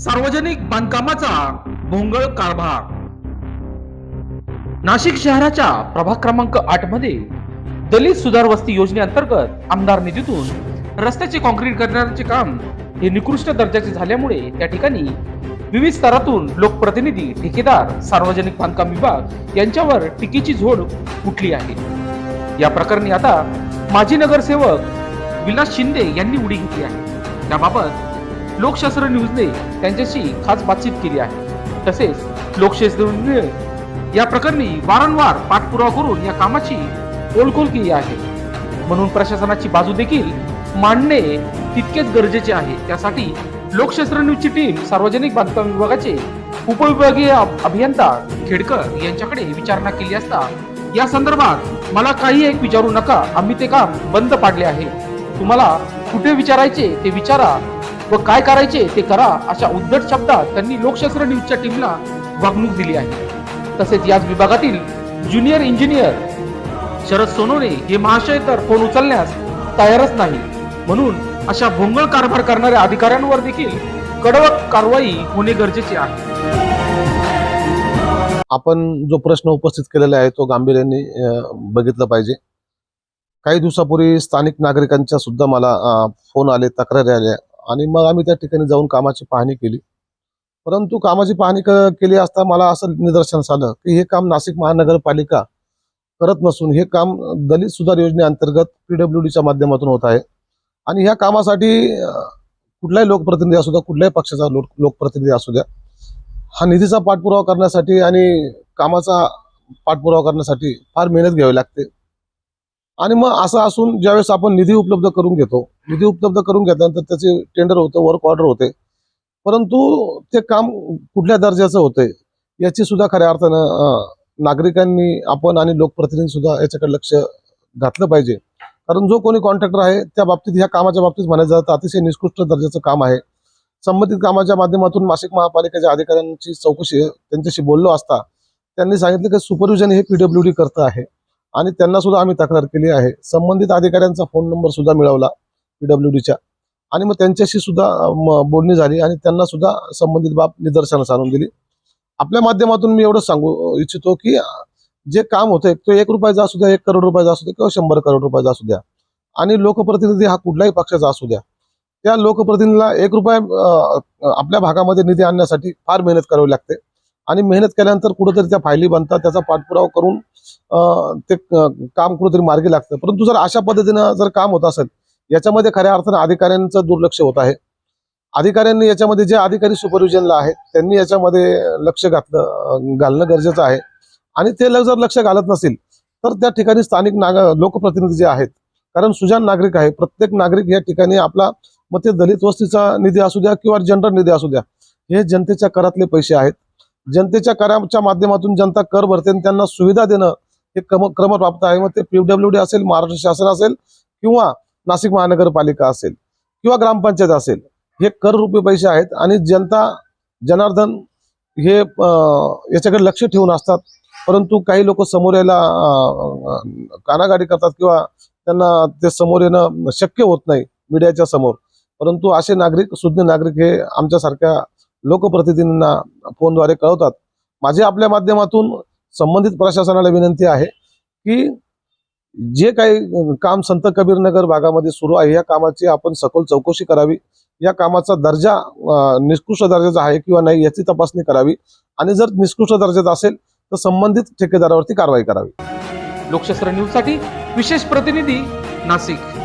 सार्वजनिक बांधकामाचा भोंगळ कारभार. नाशिक शहराच्या प्रभाग क्रमांक आठमध्ये दलित सुधार वस्ती योजनेअंतर्गत आमदार निधीतून रस्त्याचे कॉन्क्रीट करण्याचे काम हे निकृष्ट दर्जाचे झाल्यामुळे त्या ठिकाणी विविध स्तरातून लोकप्रतिनिधी ठेकेदार सार्वजनिक बांधकाम विभाग यांच्यावर टीकेची झोड उठली आहे. या प्रकरणी आता माजी नगरसेवक विलास शिंदे यांनी उडी घेतली आहे. त्याबाबत लोकशास्त्र न्यूजने त्यांच्याशी खास बातचीत केली आहे. तसेच लोकशास्त्र या प्रकरणी वारंवार पाठपुरावा करून या कामाची ओळखोल केली आहे. म्हणून प्रशासनाची बाजू देखील मांडणे तितकेच गरजेचे आहे. त्यासाठी लोकशास्त्र न्यूजची टीम सार्वजनिक बांधकाम विभागाचे उपविभागीय अभियंता खेडकर यांच्याकडे विचारणा केली असता या संदर्भात मला काही एक विचारू नका. आम्ही ते काम बंद पाडले आहे. तुम्हाला कुठे विचारायचे ते विचारा. व काय करायचे ते करा अशा उद्धट शब्दात त्यांनी लोकशास्त्र न्यूजच्या टीमला वागणूक दिली आहे. तसेच याच विभागातील ज्युनियर इंजिनियर शरद सोनवणे हे महाशय तर फोन उचलण्यास तयारच नाही. म्हणून अशा भोंगळ कारभार करणाऱ्या अधिकाऱ्यांवर देखील कडक कारवाई होणे गरजेचे आहे. आपण जो प्रश्न उपस्थित केलेला आहे तो गांभीर्याने अं, बघितलं पाहिजे. काही दिवसापूर्वी स्थानिक नागरिकांच्या सुद्धा मला फोन आले तक्रारी आल्या. आणि मग आम्ही त्या ठिकाणी जाऊन कामाची पाहणी केली. परंतु कामाची पाहणी क- केली असता मला असं निदर्शनास आलं की हे काम नाशिक महानगरपालिका करत नसून हे काम दलित सुधार योजनेअंतर्गत पीडब्ल्यू डीच्या माध्यमातून होत आहे. आणि ह्या कामासाठी कुठलाही लोकप्रतिनिधी असू द्या कुठल्याही पक्षाचा लोक लोकप्रतिनिधी असू द्या हा निधीचा पाठपुरावा करण्यासाठी आणि कामाचा पाठपुरावा करण्यासाठी फार मेहनत घ्यावी लागते. आणि मग असं असून ज्यावेळेस आपण निधी उपलब्ध करून घेतो निधी उपलब्ध करून घेतल्यानंतर त्याचे टेंडर होतं वर्क ऑर्डर होते. परंतु ते काम कुठल्या दर्जाचं होते याची सुद्धा खऱ्या अर्थानं नागरिकांनी आपण आणि लोकप्रतिनिधी सुद्धा याच्याकडे लक्ष घातलं पाहिजे. कारण जो कोणी कॉन्ट्रॅक्टर आहे त्या बाबतीत ह्या कामाच्या बाबतीत म्हणायचं जातं अतिशय निकृष्ट दर्जाचं काम आहे. संबंधित कामाच्या माध्यमातून नाशिक महापालिकेच्या अधिकाऱ्यांची चौकशी त्यांच्याशी बोललो असता त्यांनी सांगितलं की सुपरविजन हे पीडब्ल्यू डी करतं आहे. आणि त्यांना सुद्धा आम्ही तक्रार केली आहे. संबंधित अधिकाऱ्यांचा फोन नंबर सुद्धा मिळवला पीडब्ल्यू डीच्या आणि मग त्यांच्याशी सुद्धा बोलणी झाली आणि त्यांना सुद्धा संबंधित बाब निदर्शनास आणून दिली. आपल्या माध्यमातून मी एवढं सांगू इच्छितो की जे काम होतंय तो एक रुपयाचा असू द्या एक करोड रुपयाचा असू द्या किंवा शंभर करोड रुपयाचा असू द्या. आणि लोकप्रतिनिधी हा कुठल्याही पक्षाचा असू द्या. त्या लोकप्रतिनिधीला एक रुपया आपल्या भागामध्ये निधी आणण्यासाठी फार मेहनत करावी लागते. आणि मेहनत केल्यानंतर कुठंतरी त्या फायली बनतात त्याचा पाठपुरावा करून ते काम कुठंतरी मार्गी लागतं. परंतु जर अशा पद्धतीनं जर काम होत असेल याच्यामध्ये खऱ्या अर्थानं अधिकाऱ्यांचं दुर्लक्ष होत आहे. अधिकाऱ्यांनी याच्यामध्ये जे अधिकारी सुपरविजनला आहेत त्यांनी याच्यामध्ये लक्ष घातलं घालणं गरजेचं आहे. आणि ते जर लक्ष घालत नसेल तर त्या ठिकाणी स्थानिक नाग लोकप्रतिनिधी जे आहेत कारण सुजान नागरिक आहे प्रत्येक नागरिक या ठिकाणी आपला मग ते दलित वस्तीचा निधी असू द्या किंवा जनरल निधी असू द्या हे जनतेच्या करातले पैसे आहेत. जनतेच्या कराच्या माध्यमातून जनता कर भरते आणि त्यांना सुविधा देणं हे क्रम क्रमप्राप्त आहे. मग ते पीडब्ल्यू डी असेल महाराष्ट्र शासन असेल किंवा नाशिक महानगरपालिका असेल किंवा ग्रामपंचायत असेल हे कर रुपये पैसे आहेत आणि जनता जनार्दन हे याच्याकडे लक्ष ठेवून असतात. परंतु काही लोक समोर यायला कानागाडी करतात किंवा त्यांना ते समोर येणं शक्य होत नाही मीडियाच्या समोर. परंतु असे नागरिक सुज्ञ नागरिक हे आमच्यासारख्या लोकप्रतिनिधींना फोनद्वारे कळवतात. माझे आपल्या माध्यमातून संबंधित प्रशासनाला विनंती आहे की जे काही काम संत कबीरनगर भागामध्ये सुरू आहे या कामाची आपण सखोल चौकशी करावी. या कामाचा दर्जा निष्कृष्ट निकृष्ट दर्जाचा आहे किंवा नाही याची तपासणी करावी. आणि जर निकृष्ट दर्जाचा असेल तर संबंधित ठेकेदारावरती कारवाई करावी. लोकशास्त्र न्यूजसाठी विशेष प्रतिनिधी नाशिक.